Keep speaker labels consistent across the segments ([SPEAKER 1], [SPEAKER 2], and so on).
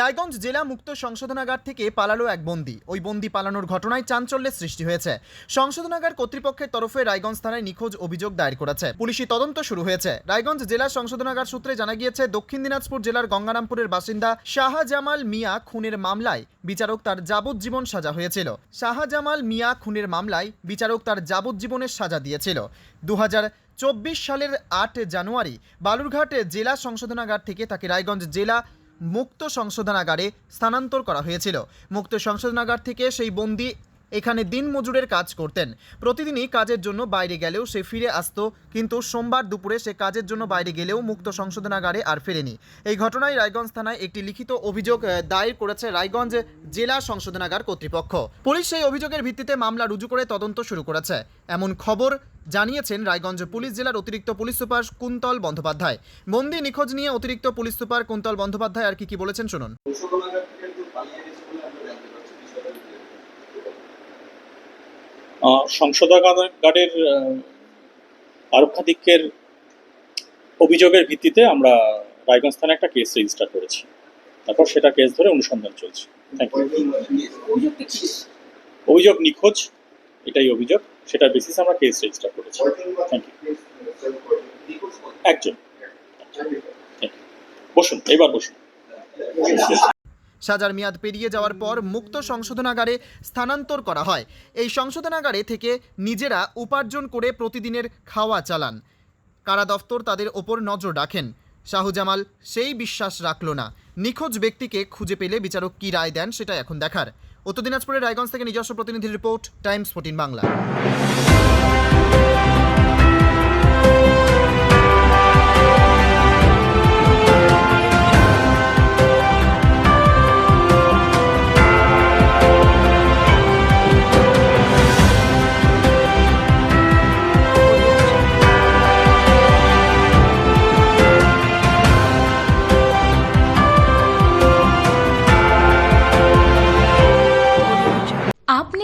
[SPEAKER 1] রায়গঞ্জ জেলা মুক্ত সংশোধনাগার থেকে পালালো এক বন্দি। ওই বন্দি পালানোর ঘটনায় চাঞ্চল্যের সৃষ্টি হয়েছে। সংশোধনাগার কর্তৃপক্ষের তরফে রায়গঞ্জ থানায় নিখোঁজ অভিযোগ দায়ের করেছে। পুলিশি তদন্ত শুরু হয়েছে। রায়গঞ্জ জেলা সংশোধনাগার সূত্রে জানা গিয়েছে, দক্ষিণ দিনাজপুর জেলার গঙ্গারামপুরের বাসিন্দা শাহজামাল মিয়া খুনের মামলায় বিচারক তার যাবজ্জীবন সাজা হয়েছিল। শাহজামাল মিয়া খুনের মামলায় বিচারক তার যাবজ্জীবনের সাজা দিয়েছিল। দু চব্বিশ সালের আট জানুয়ারি বালুরঘাট জেলা সংশোধনাগার থেকে তাকে রায়গঞ্জ জেলা মুক্ত সংশোধনাগারে স্থানান্তর করা হয়েছিল। মুক্ত সংশোধনাগার থেকে সেই বন্দি এখানে দিন মজুরের কাজ করতেন। প্রতিদিনই কাজের জন্য বাইরে গেলেও সে ফিরে আসত, কিন্তু সোমবার দুপুরে সে কাজের জন্য বাইরে গেলেও মুক্ত সংশোধনাগারে আর ফেরেনি। এই ঘটনায় রায়গঞ্জ থানায় একটি লিখিত অভিযোগ দায়ের করেছে রায়গঞ্জ জেলা সংশোধনাগার কর্তৃপক্ষ। পুলিশ সেই অভিযোগের ভিত্তিতে মামলা রুজু করে তদন্ত শুরু করেছে। এমন খবর জানিয়েছেন রায়গঞ্জ পুলিশ জেলার অতিরিক্ত পুলিশ সুপার কুন্তল বন্দ্যোপাধ্যায়। বন্দি নিখোঁজ নিয়ে অতিরিক্ত পুলিশ সুপার কুন্তল বন্দ্যোপাধ্যায় আর কি কি বলেছেন শুনুন।
[SPEAKER 2] আহ, আরক্ষাধিক্যের অভিযোগের ভিত্তিতে আমরা রায়গঞ্জ থানায় একটা কেস রেজিস্টার করেছি। তারপর সেটা কেস ধরে অনুসন্ধান চলছে। থ্যাংক ইউ অভিযোগ নিখোঁজ এটাই অভিযোগ। সেটার বেসিস আমরা কেস রেজিস্টার করেছি। থ্যাংক ইউ একজন। বসুন, এবার বসুন।
[SPEAKER 1] সাজার মেয়াদ পেরিয়ে যাওয়ার পর মুক্ত সংশোধনাগারে স্থানান্তর করা হয়। এই সংশোধনাগারে থেকে নিজেরা উপার্জন করে প্রতিদিনের খাওয়া চালান। কারা দফতর তাদের ওপর নজর রাখেন। শাহজামাল সেই বিশ্বাস রাখল না। নিখোঁজ ব্যক্তিকে খুঁজে পেলে বিচারক কী রায় দেন সেটা এখন দেখার। উত্তর দিনাজপুরের রায়গঞ্জ থেকে নিজস্ব প্রতিনিধির রিপোর্ট, টাইমস, ফোর্টিন বাংলা।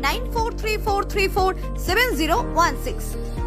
[SPEAKER 3] 9434347016.